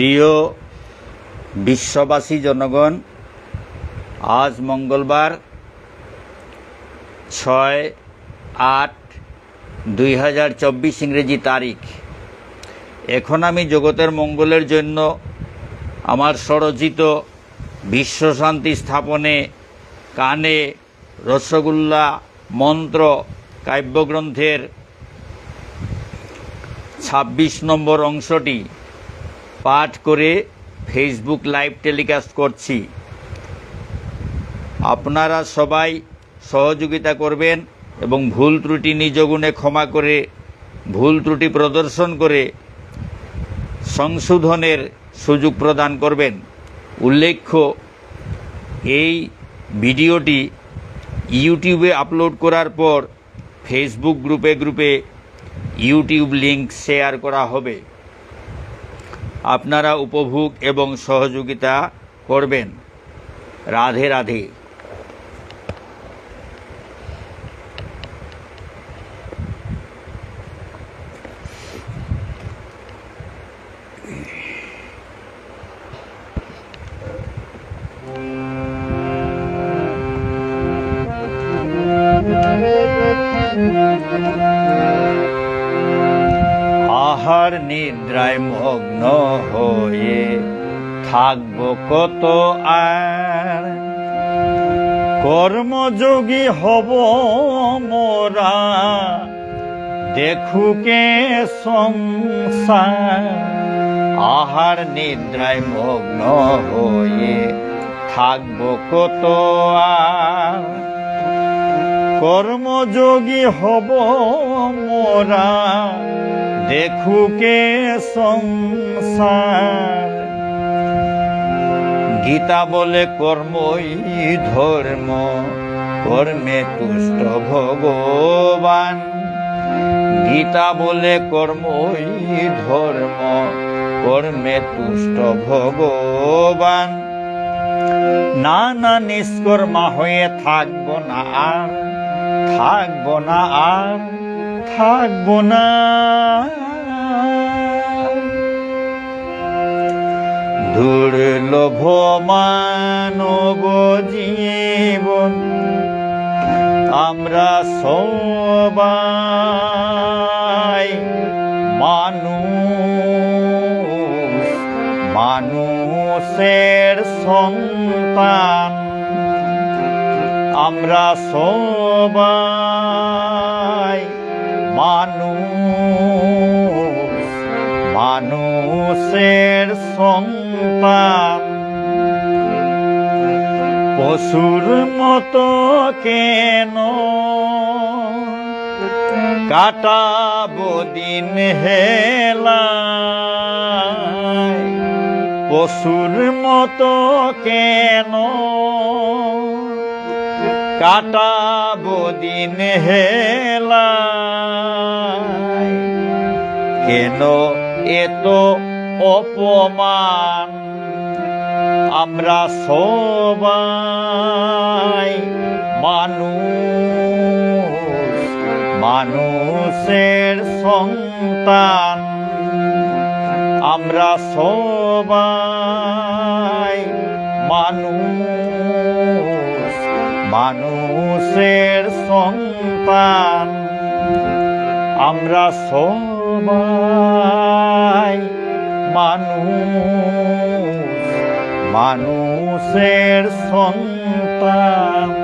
প্রিয় বিশ্ববাসী জনগণ, আজ মঙ্গলবার ছয় আট দুই হাজার চব্বিশ ইংরেজি তারিখ। এখন আমি জগতের মঙ্গলের জন্য আমার স্বরচিত বিশ্বশান্তি স্থাপনে কানে রসগোল্লা মন্ত্র কাব্যগ্রন্থের ছাব্বিশ নম্বর অংশটি পাঠ করে ফেসবুক লাইভ টেলিকাস্ট করছি। আপনারা সবাই সহযোগিতা করবেন এবং ভুল ত্রুটি নিজ গুণে ক্ষমা করে, ভুল ত্রুটি প্রদর্শন করে সংশোধনের সুযোগ প্রদান করবেন। উল্লেখ্য, এই ভিডিওটি ইউটিউবে আপলোড করার পর ফেসবুক গ্রুপে গ্রুপে ইউটিউব লিংক শেয়ার করা হবে। আপনারা উপভোগ এবং সহযোগিতা করবেন। রাধে রাধে। আহার নিদ্রায় মগ্ন হয়ে থাকব কত আর? কর্মযোগী হব মোরা, দেখুকে সংসার। আহার নিদ্রায় মগ্ন হয়ে থাকব কত আর? কর্মযোগী হব মোরা দেখুকে সংসার। গীতা বলে কর্মই ধর্ম, কর্মে তুষ্ট ভগবান। গীতা বলে কর্মই ধর্ম, কর্মে তুষ্ট ভগবান। না না নিষ্কর্মা হয়ে থাকব না আর, থাকব না আর। থাকব না। দুর্লভ মানব জীবন আমরা সবাই মানুষ মানুষের সন্তান আমরা সবাই মানুষ মানুষের সন্তান। পশুর মতো কেন? কাটাবো দিন হেলায়। পশুর মতো কেন? কাটাবো দিন হেলায়। কেন এত অপমান? আমরা সবাই মানুষ মানুষের সন্তান। আমরা সবাই মানুষ। মানুষের সন্তান। আমরা সবাই মানুষ মানুষের সন্তান।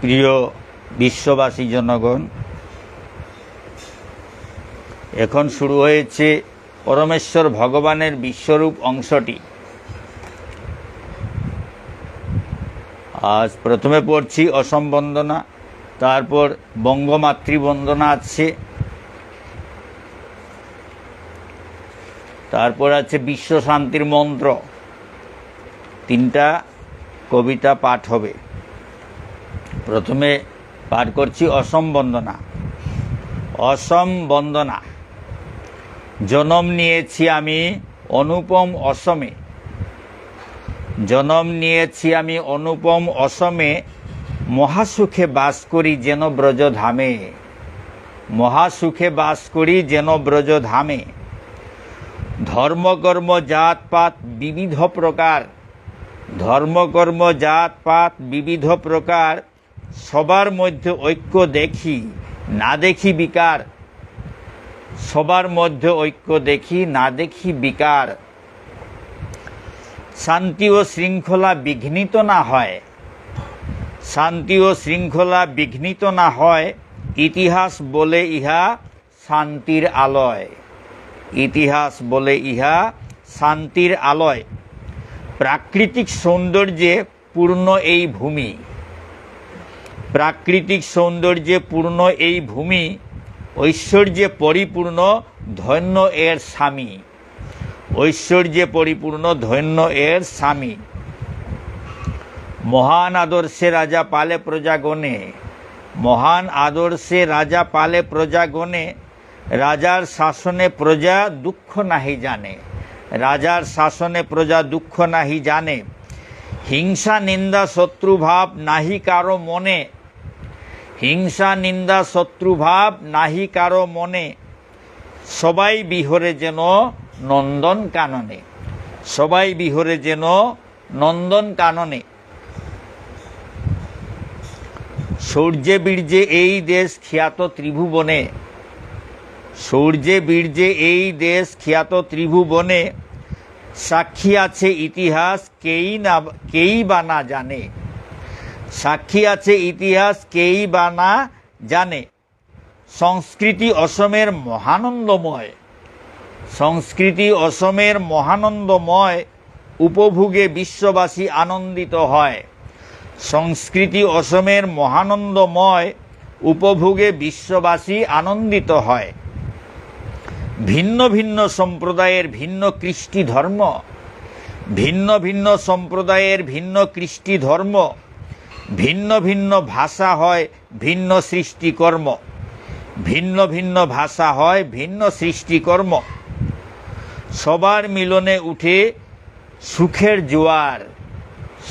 প্রিয় বিশ্ববাসী জনগণ, এখন শুরু হয়েছে পরমেশ্বর ভগবানের বিশ্বরূপ অংশটি। আজ প্রথমে পড়ছি অসম বন্দনা তারপর বঙ্গমাতৃ বন্দনা আছে, তারপর আছে বিশ্ব শান্তির মন্ত্র। তিনটা কবিতা পাঠ হবে। প্রথমে পাঠ করছি অসম বন্দনা। অসম বন্দনা। জনম নিয়েছি আমি অনুপম অসমে। জনম নিয়েছি আমি অনুপম অসমে। মহাসুখে বাস করি যেন ব্রজধামে মহাসুখে বাস করি যেন ব্রজধামে ধর্মকর্ম জাতপাত বিবিধ প্রকার। ধর্মকর্ম জাতপাত বিবিধ প্রকার। সবার মধ্যে ঐক্য দেখি, না দেখি বিকার। সবার মধ্যে ঐক্য দেখি, না দেখি বিকার। শান্তি ও শৃঙ্খলা বিঘ্নিত না হয়। শান্তি ও শৃঙ্খলা বিঘ্নিত না হয়, ইতিহাস বলে ইহা শান্তির আলয়। ইতিহাস বলে ইহা শান্তির আলয়। প্রাকৃতিক সৌন্দর্যে পূর্ণ এই ভূমি। প্রাকৃতিক সৌন্দর্যে পূর্ণ এই ভূমি ঐশ্বর্যে পরিপূর্ণ ধন্য এর স্বামী। ঐশ্বর্যে পরিপূর্ণ ধন্য এর স্বামী। মহান আদর্শে রাজা পালে প্রজাগণে। মহান আদর্শে রাজা পালে প্রজাগণে। রাজার শাসনে প্রজা দুঃখ নাহি জানে। রাজার শাসনে প্রজা দুঃখ নাহি জানে। হিংসা, নিন্দা, শত্রুভাব নাহি কারও মনে। হিংসা, নিন্দা, শত্রুভাব নাহি কারও মনে। সবাই বিহরে যেন নন্দন কাননে। সবাই বিহরে যেন নন্দন কাননে। সূর্যে বীর্যে এই দেশ খ্যাত ত্রিভুবনে। সূর্যে বীর্যে এই দেশ খ্যাত ত্রিভুবনে। সাক্ষী আছে ইতিহাস, কেই না কেই বা না জানে। সাক্ষী আছে ইতিহাস কেই বা না জানে। সংস্কৃতি অসমের মহানন্দময়। সংস্কৃতি অসমের মহানন্দময়, উপভোগে বিশ্ববাসী আনন্দিত হয়। সংস্কৃতি অসমের মহানন্দময়, উপভোগে বিশ্ববাসী আনন্দিত হয়। ভিন্ন ভিন্ন সম্প্রদায়ের ভিন্ন কৃষ্টি ধর্ম। ভিন্ন ভিন্ন সম্প্রদায়ের ভিন্ন কৃষ্টি ধর্ম। ভিন্ন ভিন্ন ভাষা হয় ভিন্ন সৃষ্টিকর্ম। ভিন্ন ভিন্ন ভাষা হয় ভিন্ন সৃষ্টিকর্ম। সবার মিলনে উঠে সুখের জোয়ার।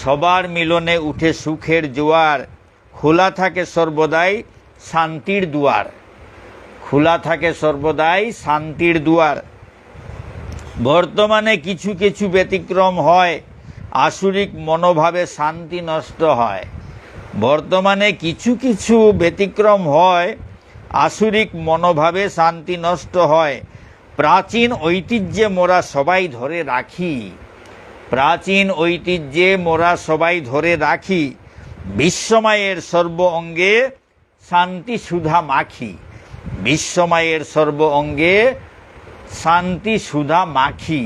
সবার মিলনে উঠে সুখের জোয়ার। খোলা থাকে সর্বদাই শান্তির দুয়ার। খোলা থাকে সর্বদাই শান্তির দুয়ার। বর্তমানে কিছু কিছু ব্যতিক্রম হয়। আসুরিক মনোভাবে শান্তি নষ্ট হয়। বর্তমানে কিছু কিছু ব্যতিক্রম হয়, আসুরিক মনোভাবে শান্তি নষ্ট হয়। প্রাচীন ঐতিহ্যে মোরা সবাই ধরে রাখি। প্রাচীন ঐতিহ্যে মোরা সবাই ধরে রাখি। বিশ্বমায়ের সর্ব অঙ্গে শান্তি সুধা মাখি। বিশ্বমায়ের সর্ব অঙ্গে শান্তি সুধা মাখি।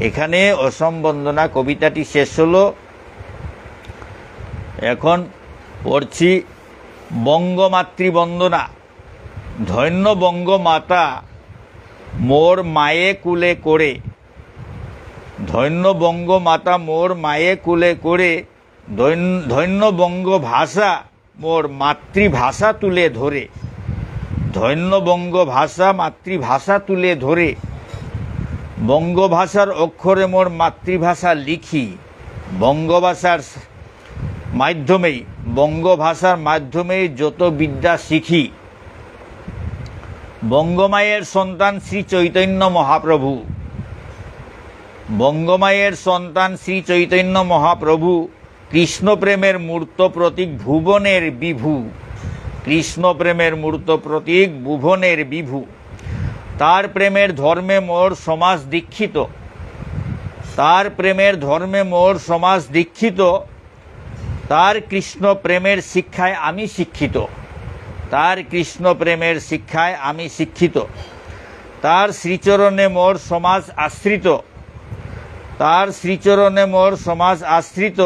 এখানে অসম বন্দনা কবিতাটি শেষ হলো। এখন পড়ছি বঙ্গমাতৃ বন্দনা ধন্য বঙ্গমাতা মোর মায়ে কুলে করে। ধন্য বঙ্গমাতা মোর মায়ে কুলে করে। ধন্য বঙ্গ ভাষা মোর মাতৃভাষা তুলে ধরে। ধন্য বঙ্গ ভাষা মাতৃভাষা তুলে ধরে। বঙ্গভাষার অক্ষরে মোর মাতৃভাষা লিখি। বঙ্গভাষার মাধ্যমেই বঙ্গভাষার মাধ্যমেই যত বিদ্যা শিখি। বঙ্গমায়ের সন্তান শ্রী চৈতন্য মহাপ্রভু। বঙ্গমায়ের সন্তান শ্রী চৈতন্য মহাপ্রভু কৃষ্ণ প্রেমের মূর্ত প্রতীক ভুবনের বিভু। কৃষ্ণ প্রেমের মূর্ত প্রতীক ভুবনের বিভু। তার প্রেমের ধর্মে মোর সমাজ দীক্ষিত। তার প্রেমের ধর্মে মোর সমাজ দীক্ষিত। তার কৃষ্ণ প্রেমের শিক্ষায় আমি শিক্ষিত। তার কৃষ্ণ প্রেমের শিক্ষায় আমি শিক্ষিত। তার শ্রীচরণে মোর সমাজ আশ্রিত। তার শ্রীচরণে মোর সমাজ আশ্রিত।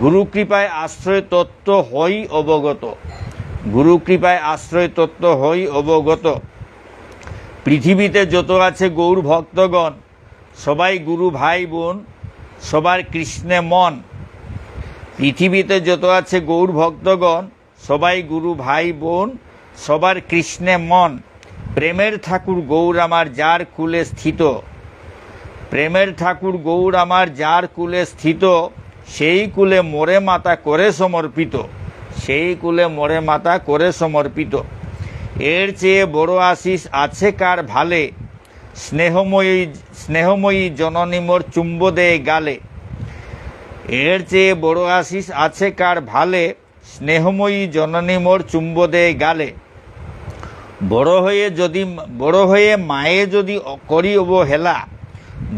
গুরু কৃপায় আশ্রয় তত্ত্ব হই অবগত। গুরু কৃপায় আশ্রয় তত্ত্ব হই অবগত। পৃথিবীতে যত আছে গৌর ভক্তগণ, সবাই গুরু ভাই বোন, সবার কৃষ্ণে মন। পৃথিবীতে যত আছে গৌর ভক্তগণ, সবাই গুরু ভাই বোন, সবার কৃষ্ণে মন। প্রেমের ঠাকুর গৌর আমার যার কুলে স্থিত। প্রেমের ঠাকুর গৌর আমার যার কুলে স্থিত, সেই কুলে মোরে মাতা করে সমর্পিত। সেই কুলে মোরে মাতা করে সমর্পিত। এর চেয়ে বড় আশিস আছে কার ভালে? স্নেহময়ী স্নেহময়ী জননী মোর চুম্ব দেয় গালে। এর চেয়ে বড় আশিস আছে কার ভালে? স্নেহময়ী জননী মোর চুম্ব দেয় গালে। বড় হয়ে যদি বড় হয়ে মায়ে যদি করি অবহেলা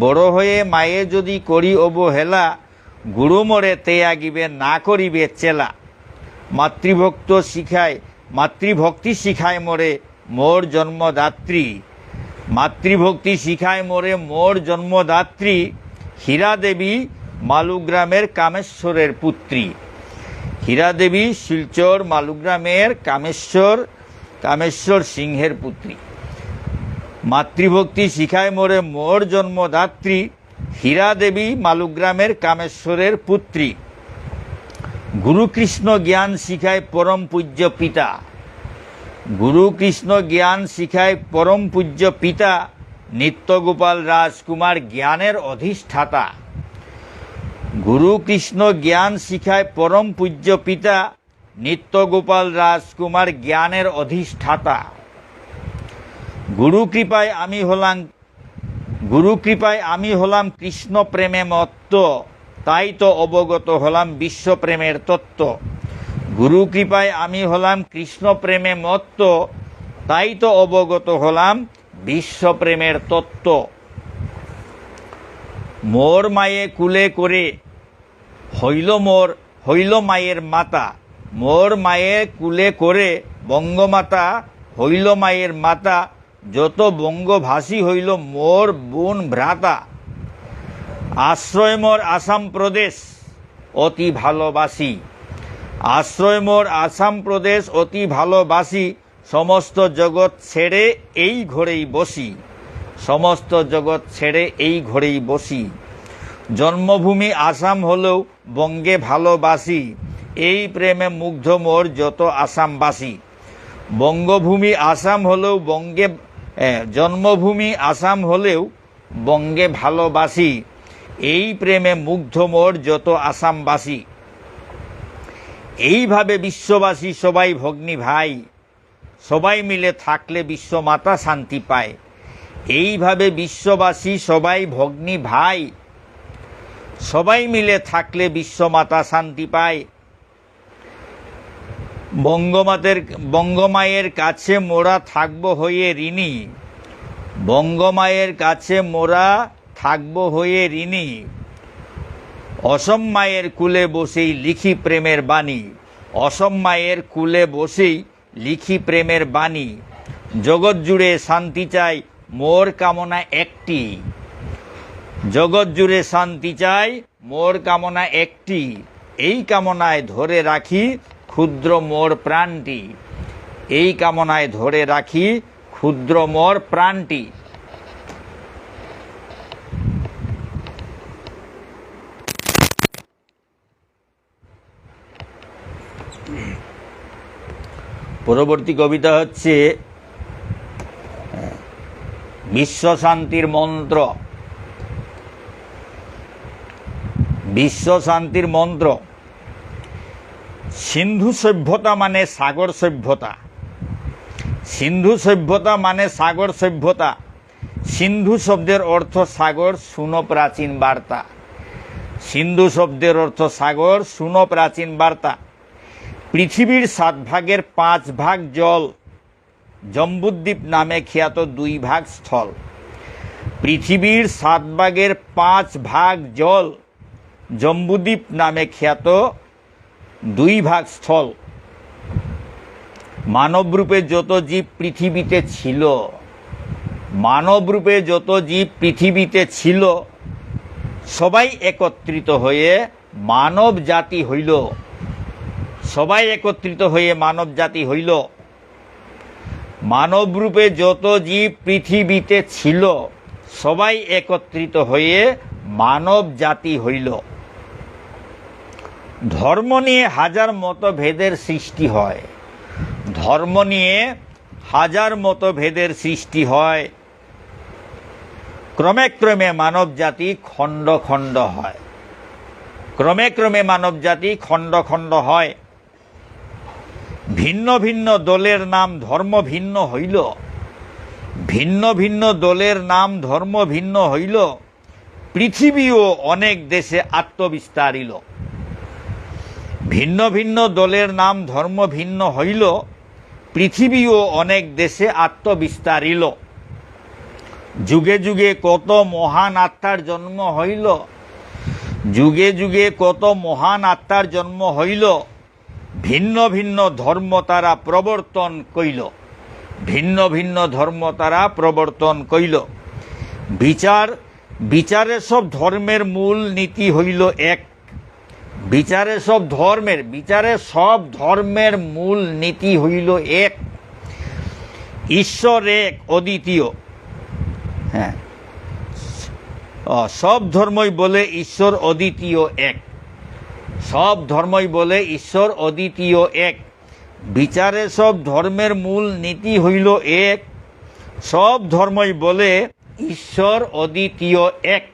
বড় হয়ে মায়ে যদি করি অবহেলা গুরু মোরে তে আগিবে, না করিবে চেলা। মাতৃভক্ত শিখায়, মাতৃভক্তি শিখায় মোরে মোর জন্মদাত্রী। মাতৃভক্তি শিখায় মোরে মোর জন্মদাত্রী। হীরা দেবী মালুগ্রামের কামেশ্বরের পুত্রী। হীরা দেবী শিলচর মালুগ্রামের কামেশ্বর কামেশ্বর সিংহের পুত্রী। মাতৃভক্তি শিখায় মোরে মোর জন্মদাত্রী হীরা দেবী মালুগ্রামের কামেশ্বরের পুত্রী। গুরুকৃষ্ণ জ্ঞান শিখায় পরম পূজ্য পিতা। গুরুকৃষ্ণ জ্ঞান শিখায় পরম পূজ্য পিতা নিত্যগোপাল রাজকুমার জ্ঞানের অধিষ্ঠাতা। গুরুকৃষ্ণ জ্ঞান শিখায় পরম পূজ্য পিতা নিত্যগোপাল রাজকুমার জ্ঞানের অধিষ্ঠাতা। গুরু কৃপায় আমি হলাম, গুরু কৃপায় আমি হলাম কৃষ্ণ প্রেমে মত্ত, তাই তো অবগত হলাম বিশ্বপ্রেমের তত্ত্ব। গুরু কৃপায় আমি হলাম কৃষ্ণ প্রেমে মত্ত, তাই তো অবগত হলাম বিশ্বপ্রেমের তত্ত্ব। মোর মায়ে কুলে করে হইল মোর, হইল মায়ের মাতা। মোর মায়ে কুলে করে বঙ্গমাতা, হইল মায়ের মাতা। যত বঙ্গভাষী হইল মোর বোন ভ্রাতা। আশ্রয় মোর আসাম প্রদেশ, অতি ভালোবাসি। আশ্রয় মোর আসাম প্রদেশ, অতি ভালোবাসি। সমস্ত জগৎ ছেড়ে এই ঘরেই বসি। সমস্ত জগৎ ছেড়ে এই ঘরেই বসি। জন্মভূমি আসাম হলেও বঙ্গে ভালোবাসি। এই প্রেমে মুগ্ধ মোর যত আসামবাসী। বঙ্গভূমি আসাম হলেও বঙ্গে জন্মভূমি আসাম হলেও বঙ্গে ভালোবাসি। এই প্রেমে মুগ্ধ মোর যত আসামবাসী। এইভাবে বিশ্ববাসী সবাই ভগ্নী ভাই। সবাই মিলে থাকলে বিশ্বমাতা শান্তি পায়। এইভাবে বিশ্ববাসী সবাই ভগ্নী ভাই। সবাই মিলে থাকলে বিশ্বমাতা শান্তি পায়। বঙ্গমাতের বঙ্গমায়ের কাছে মোরা থাকব হয়ে ঋণী। বঙ্গমায়ের কাছে মোরা থাকব হয়ে ঋণী। অসম মায়ের কুলে বসেই লিখি প্রেমের বাণী। অসম মায়ের কুলে বসেই লিখি প্রেমের বাণী। জগৎ জুড়ে শান্তি চাই, মোর কামনা একটি। জগৎ জুড়ে শান্তি চাই, মোর কামনা একটি, এই কামনায় ধরে রাখি ক্ষুদ্র মোর প্রাণটি। এই কামনায় ধরে রাখি ক্ষুদ্র মোর প্রাণটি। পরবর্তী কবিতা হচ্ছে বিশ্ব শান্তির মন্ত্র। বিশ্ব শান্তির মন্ত্র। সিন্ধু সভ্যতা মানে সাগর সভ্যতা। সিন্ধু সভ্যতা মানে সাগর সভ্যতা। সিন্ধু শব্দের অর্থ সাগর, শুনো প্রাচীন বার্তা। সিন্ধু শব্দের অর্থ সাগর, শুনো প্রাচীন বার্তা। পৃথিবীর সাত ভাগের পাঁচ ভাগ জল। জম্বুদ্বীপ নামে খ্যাত দুই ভাগ স্থল। পৃথিবীর সাত ভাগের পাঁচ ভাগ জল। জম্বুদ্বীপ নামে খ্যাত দুই ভাগ স্থল। মানবরূপে যত জীব পৃথিবীতে ছিল, মানবরূপে যত জীব পৃথিবীতে ছিল, সবাই একত্রিত হয়ে মানব জাতি হইল। সবাই একত্রিত হয়ে মানব জাতি হইল। মানবরূপে যত জীব পৃথিবীতে ছিল, সবাই একত্রিত হয়ে মানব জাতি হইল। ধর্ম নিয়ে হাজার মতভেদের সৃষ্টি হয়। ধর্ম নিয়ে হাজার মতভেদের সৃষ্টি হয়। ক্রমে ক্রমে মানব জাতি খণ্ড খণ্ড হয়। ক্রমে ক্রমে মানব জাতি খণ্ড খণ্ড হয়। ভিন্ন ভিন্ন দলের নাম ধর্ম ভিন্ন হইল। ভিন্ন ভিন্ন দলের নাম ধর্ম ভিন্ন হইল। পৃথিবীও অনেক দেশে আত্মবিস্তারিল ভিন্ন ভিন্ন দলের নাম ধর্ম ভিন্ন হইল, পৃথিবীও অনেক দেশে আত্মবিস্তারিল। যুগে যুগে কত মহান আত্মার জন্ম হইল, যুগে যুগে কত মহান আত্মার জন্ম হইল, ভিন্ন ভিন্ন ধর্ম তারা প্রবর্তন কইল। ভিন্ন ভিন্ন ধর্ম তারা প্রবর্তন কইল। বিচার বিচারে সব ধর্মের মূল নীতি হইল এক। বিচারে সব ধর্মের, বিচারে সব ধর্মের মূল নীতি হইল এক। ঈশ্বর এক, অদ্বিতীয়। হ্যাঁ। সব ধর্মই বলে ঈশ্বর অদ্বিতীয় এক। সব ধর্মই বলে ঈশ্বর অদ্বিতীয় এক। বিচারে সব ধর্মের মূল নীতি হইল এক। সব ধর্মই বলে ঈশ্বর অদ্বিতীয় এক।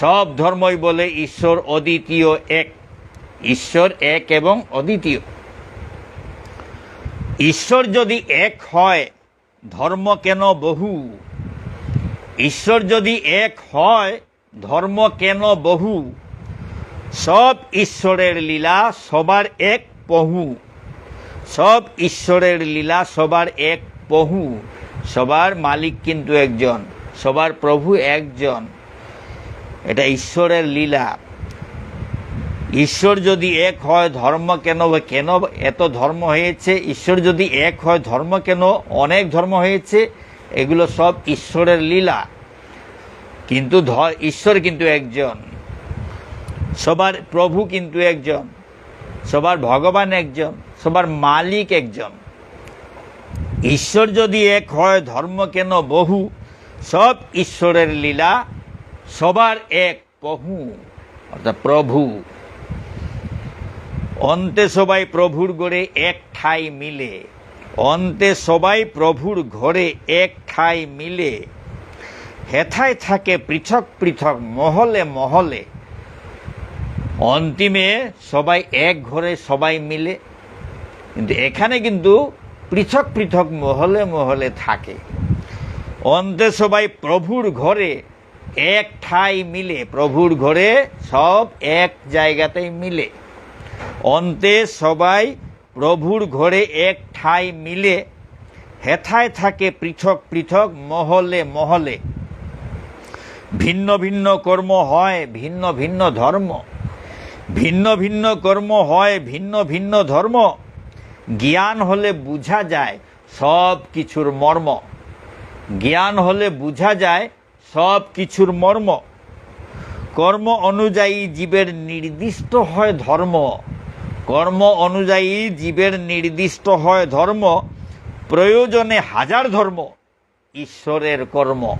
সব ধর্মই বলে ঈশ্বর অদ্বিতীয় এক। ঈশ্বর এক এবং অদ্বিতীয়। ঈশ্বর যদি এক হয়, ধর্ম কেন বহু? ঈশ্বর যদি এক হয়, ধর্ম কেন বহু? সব ঈশ্বরের লীলা সবার এক পহু। সব ঈশ্বরের লীলা সবার এক পহু। সবার মালিক কিন্তু একজন, সবার প্রভু একজন। এটা ঈশ্বরের লীলা। ঈশ্বর যদি এক হয়, ধর্ম কেন কেন এত ধর্ম হয়েছে? ঈশ্বর যদি এক হয়, ধর্ম কেন অনেক ধর্ম হয়েছে? এগুলো সব ঈশ্বরের লীলা। কিন্তু ঈশ্বর কিন্তু একজন। সবার প্রভু কিন্তু একজন। সবার ভগবান একজন। সবার মালিক একজন। ঈশ্বর যদি এক হয়, ধর্ম কেন বহু? সব ঈশ্বরের লীলা। সবার এক প্রভু, অর্থাৎ প্রভু। অন্তে সবাই প্রভুর গড়ে এক ঠাই মিলে। অন্তে সবাই প্রভুর ঘরে এক ঠাই মিলে। হেথায় থাকে পৃথক পৃথক, মহলে মহলে। অন্তিমে সবাই এক ঘরে সবাই মিলে। কিন্তু এখানে কিন্তু পৃথক পৃথক, মহলে মহলে থাকে। অন্তে সবাই প্রভুর ঘরে এক ঠাই মিলে, প্রভুর ঘরে সব এক জায়গাতেই মিলে। অন্তে সবাই প্রভুর ঘরে এক ঠাই মিলে, হেথায় থাকে পৃথক পৃথক মহলে মহলে। ভিন্ন ভিন্ন কর্ম হয়, ভিন্ন ভিন্ন ধর্ম। ভিন্ন ভিন্ন কর্ম হয়, ভিন্ন ভিন্ন ধর্ম। জ্ঞান হলে বুঝা যায় সব কিছুর মর্ম। জ্ঞান হলে বুঝা যায় সব কিছুর মর্ম। কর্ম অনুযায়ী জীবের নির্দিষ্ট হয় ধর্ম। কর্ম অনুযায়ী জীবের নির্দিষ্ট হয় ধর্ম। প্রয়োজনে হাজার ধর্ম, ঈশ্বরের কর্ম।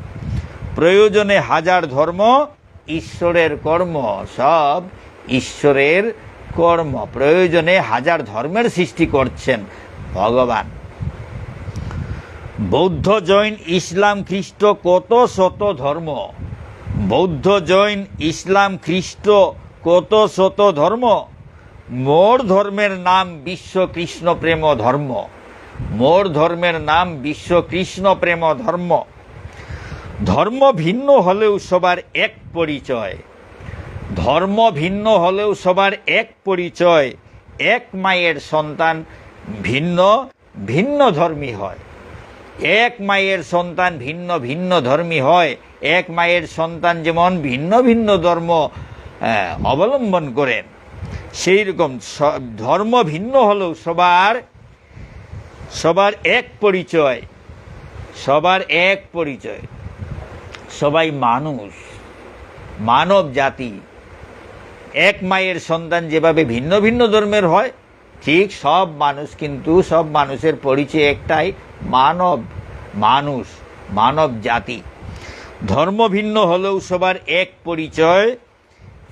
প্রয়োজনে হাজার ধর্ম, ঈশ্বরের কর্ম। সব ঈশ্বরের কর্ম। প্রয়োজনে হাজার ধর্মের সৃষ্টি করছেন ভগবান। বৌদ্ধ জৈন ইসলাম খ্রিস্ট কত শত ধর্ম? বৌদ্ধ জৈন ইসলাম খ্রিস্ট কত শত ধর্ম? মোর ধর্মের নাম বিশ্ব কৃষ্ণ প্রেম ধর্ম। মোর ধর্মের নাম বিশ্ব কৃষ্ণ প্রেম ধর্ম। ধর্ম ভিন্ন হলেও সবার এক পরিচয়। ধর্ম ভিন্ন হলেও সবার এক পরিচয়। এক মায়ের সন্তান ভিন্ন ভিন্ন ধর্মী হয়। এক মায়ের সন্তান ভিন্ন ভিন্ন ধর্মী হয়, এক মায়ের সন্তান যেমন ভিন্ন ভিন্ন ধর্ম অবলম্বন করেন সেই রকম ধর্ম ভিন্ন হলেও সবার সবার এক পরিচয়, সবার এক পরিচয়। সবাই মানুষ, মানব জাতি। এক মায়ের সন্তান যেভাবে ভিন্ন ভিন্ন ধর্মের হয়, ঠিক সব মানুষ কিন্তু সব মানুষের পরিচয় একটাই মানব মানুষ, মানব জাতি। ধর্ম ভিন্ন হলেও সবার এক পরিচয়,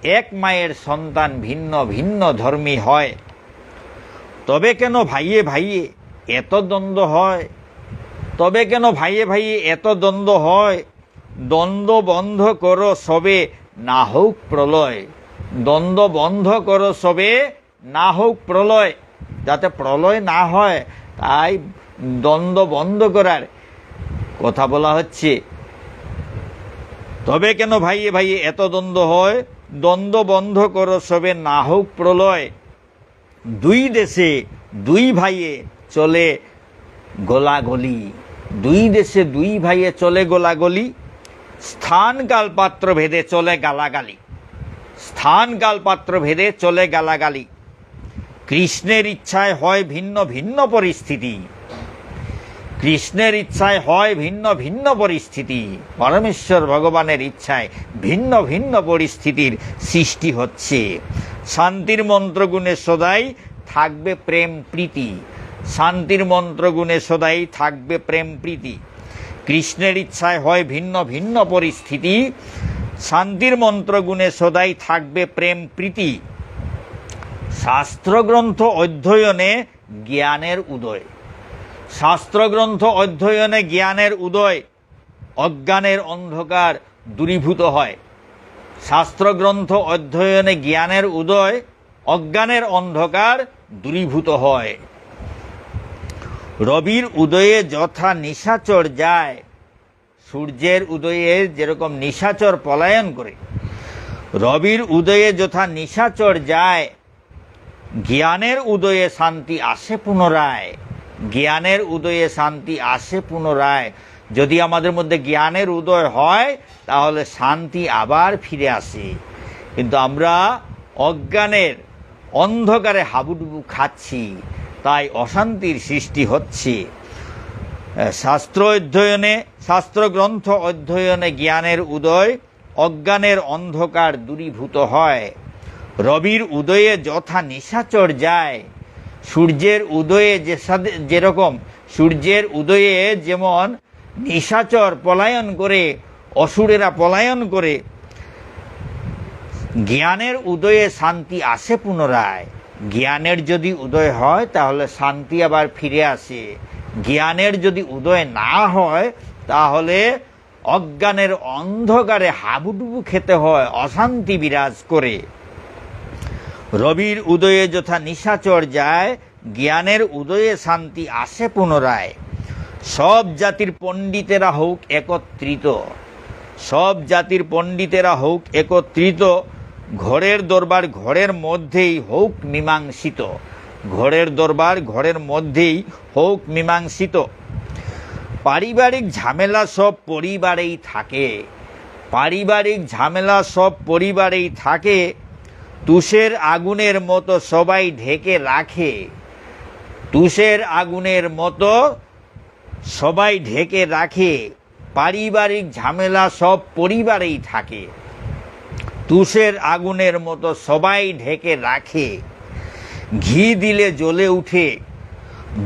এক মায়ের সন্তান ভিন্ন ভিন্ন ধর্মী হয়। তবে কেন ভাইয়ে ভাইয়ে এত দ্বন্দ্ব হয়? তবে কেন ভাইয়ে ভাইয়ে এত দ্বন্দ্ব হয়? দ্বন্দ্ব বন্ধ করো সবে, না হোক প্রলয়। দ্বন্দ্ব বন্ধ করো সবে, না হোক প্রলয়। যাতে প্রলয় না হয় তাই দ্বন্দ্ব বন্ধ করার কথা বলা হচ্ছে। তবে কেন ভাইয়ে ভাইয়ে এত দ্বন্দ্ব হয়? দ্বন্দ্ব বন্ধ করো, সবে না হোক প্রলয়। দুই দেশে দুই ভাইয়ে চলে গোলাগলি। দুই দেশে দুই ভাইয়ে চলে গোলাগলি। স্থান কাল পাত্র ভেদে চলে গালাগালি। স্থান কাল পাত্র ভেদে চলে গালাগালি। কৃষ্ণের ইচ্ছায় হয় ভিন্ন ভিন্ন পরিস্থিতি। কৃষ্ণের ইচ্ছায় হয় ভিন্ন ভিন্ন পরিস্থিতি। পরমেশ্বর ভগবানের ইচ্ছায় ভিন্ন ভিন্ন পরিস্থিতির সৃষ্টি হচ্ছে। শান্তির মন্ত্রগুণে সদাই থাকবে প্রেম প্রীতি। শান্তির মন্ত্রগুণে সদাই থাকবে প্রেম প্রীতি। কৃষ্ণের ইচ্ছায় হয় ভিন্ন ভিন্ন পরিস্থিতি। শান্তির মন্ত্রগুণে সদাই থাকবে প্রেম প্রীতি। শাস্ত্রগ্রন্থ অধ্যয়নে জ্ঞানের উদয়। শাস্ত্রগ্রন্থ অধ্যয়নে জ্ঞানের উদয়, অজ্ঞানের অন্ধকার দূরীভূত হয়। শাস্ত্রগ্রন্থ অধ্যয়নে জ্ঞানের উদয়, অজ্ঞানের অন্ধকার দূরীভূত হয়। রবির উদয়ে যথা নিশাচর যায়, সূর্যের উদয়ে যেরকম নিশাচর পলায়ন করে। রবির উদয়ে যথা নিশাচর যায় জ্ঞানের উদয়ে শান্তি আসে পুনরায়। জ্ঞানের উদয়ে শান্তি আসে পুনরায়। যদি আমাদের মধ্যে জ্ঞানের উদয় হয়, তাহলে শান্তি আবার ফিরে আসে। কিন্তু আমরা অজ্ঞানের অন্ধকারে হাবুডুবু খাচ্ছি, তাই অশান্তির সৃষ্টি হচ্ছে। শাস্ত্র অধ্যয়নে শাস্ত্রগ্রন্থ অধ্যয়নে জ্ঞানের উদয় অজ্ঞানের অন্ধকার দূরীভূত হয়। রবির উদয়ে যথা নিশাচর যায়, সূর্যের উদয়ে যে যেরকম সূর্যের উদয়ে যেমন নিশাচর পলায়ন করে, অসুরেরা পলায়ন করে, জ্ঞানের উদয়ে শান্তি আসে পুনরায়। জ্ঞানের যদি উদয় হয়, তাহলে শান্তি আবার ফিরে আসে। জ্ঞানের যদি উদয় না হয়, তাহলে অজ্ঞানের অন্ধকারে হাবুডুবু খেতে হয়, অশান্তি বিরাজ করে। রবির উদয়ে যথা নিশাচর যায়, জ্ঞানের উদয়ে শান্তি আসে পুনরায়। সব জাতির পণ্ডিতেরা হোক একত্রিত। সব জাতির পণ্ডিতেরা হোক একত্রিত, ঘরের দরবার ঘরের মধ্যেই হোক মীমাংসিত। ঘরের দরবার ঘরের মধ্যেই হোক মীমাংসিত। পারিবারিক ঝামেলা সব পরিবারেই থাকে। পারিবারিক ঝামেলা সব পরিবারেই থাকে। তুষের আগুনের মতো সবাই ঢেকে রাখে। তুষের আগুনের মতো সবাই ঢেকে রাখে। পারিবারিক ঝামেলা সব পরিবারেই থাকে। তুষের আগুনের মতো সবাই ঢেকে রাখে। ঘি দিলে জ্বলে উঠে,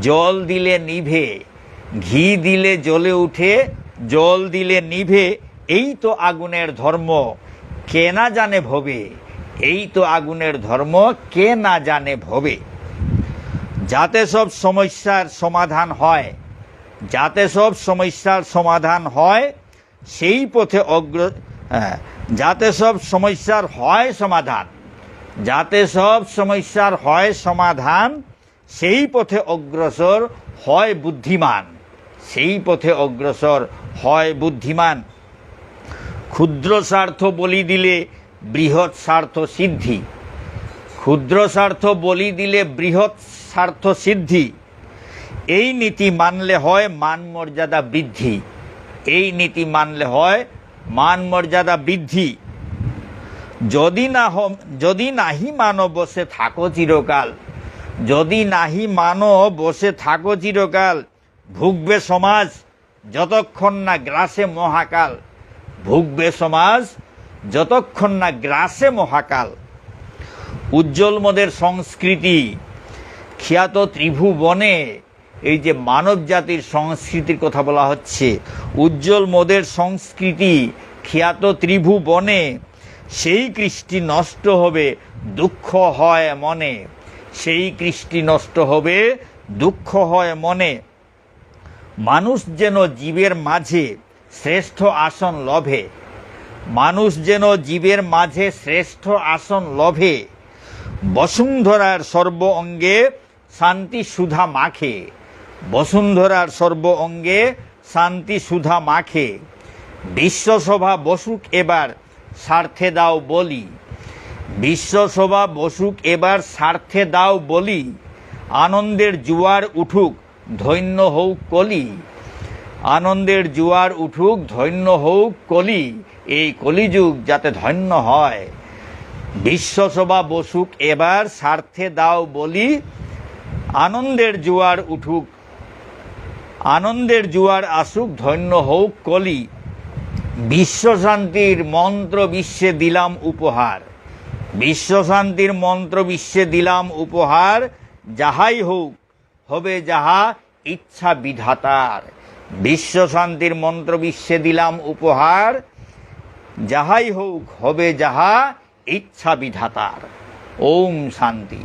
জল দিলে নিভে। ঘি দিলে জ্বলে উঠে, জল দিলে নিভে। এই তো আগুনের ধর্ম। কেনা জানে ভবে এই তো আগুনের ধর্ম কে না জানে ভবে? যাতে সব সমস্যার সমাধান হয় যাতে সব সমস্যার সমাধান হয় সেই পথে অগ্র হ্যাঁ, যাতে সব সমস্যার হয় সমাধান যাতে সব সমস্যার হয় সমাধান সেই পথে অগ্রসর হয় বুদ্ধিমান সেই পথে অগ্রসর হয় বুদ্ধিমান। ক্ষুদ্র স্বার্থ বলি দিলে বৃহৎ স্বার্থ সিদ্ধি। ক্ষুদ্র স্বার্থ বলি দিলে বৃহৎ স্বার্থ সিদ্ধি। এই নীতি মানলে হয় মান মর্যাদা বৃদ্ধি। এই নীতি মানলে হয় মান মর্যাদা বৃদ্ধি। যদি না যদি নাহি মানো বসে থাকো চিরকাল, যদি নাহি মানো বসে থাকো চিরকাল, ভুগবে সমাজ যতক্ষণ না গ্রাসে মহাকাল, ভুগবে সমাজ যতক্ষণ না গ্রাসে মহাকাল, উজ্জ্বল মদের সংস্কৃতি, খ্যাত ত্রিভুবনে এই যে মানব জাতির সংস্কৃতির কথা বলা হচ্ছে, উজ্জ্বল মোদের সংস্কৃতি, খ্যাত ত্রিভুবনে সেই কৃষ্টি নষ্ট হবে, দুঃখ হয় মনে। সেই কৃষ্টি নষ্ট হবে, দুঃখ হয় মনে। মানুষ যেন জীবের মাঝে শ্রেষ্ঠ আসন লভে মানুষ যেন জীবের মাঝে শ্রেষ্ঠ আসন লভে, বসুন্ধরার সর্ব অঙ্গে শান্তি সুধা মাখে। বসুন্ধরার সর্ব অঙ্গে শান্তি সুধা মাখে। বিশ্বসভা বসুক এবার, স্বার্থে দাও বলি। বিশ্বসভা বসুক এবার, স্বার্থে দাও বলি। আনন্দের জুয়ার উঠুক, ধন্য হউক কলি। আনন্দের জুয়ার উঠুক, ধন্য হউক কলি। এই কলিযুগ যাতে ধন্য হয়। বিশ্বসভা বসুক এবার, স্বার্থে দাও বলি, আনন্দের জোয়ার উঠুক, আনন্দের জোয়ার আসুক, ধন্য হোক কলি। বিশ্বশান্তির মন্ত্র বিশ্বে দিলাম উপহার। বিশ্বশান্তির মন্ত্র বিশ্বে দিলাম উপহার, যাহাই হোক হবে যাহা ইচ্ছা বিধাতার। বিশ্বশান্তির মন্ত্র বিশ্বে দিলাম উপহার যাহাই হোক হবে যাহা ইচ্ছা বিধাতার। ওম শান্তি।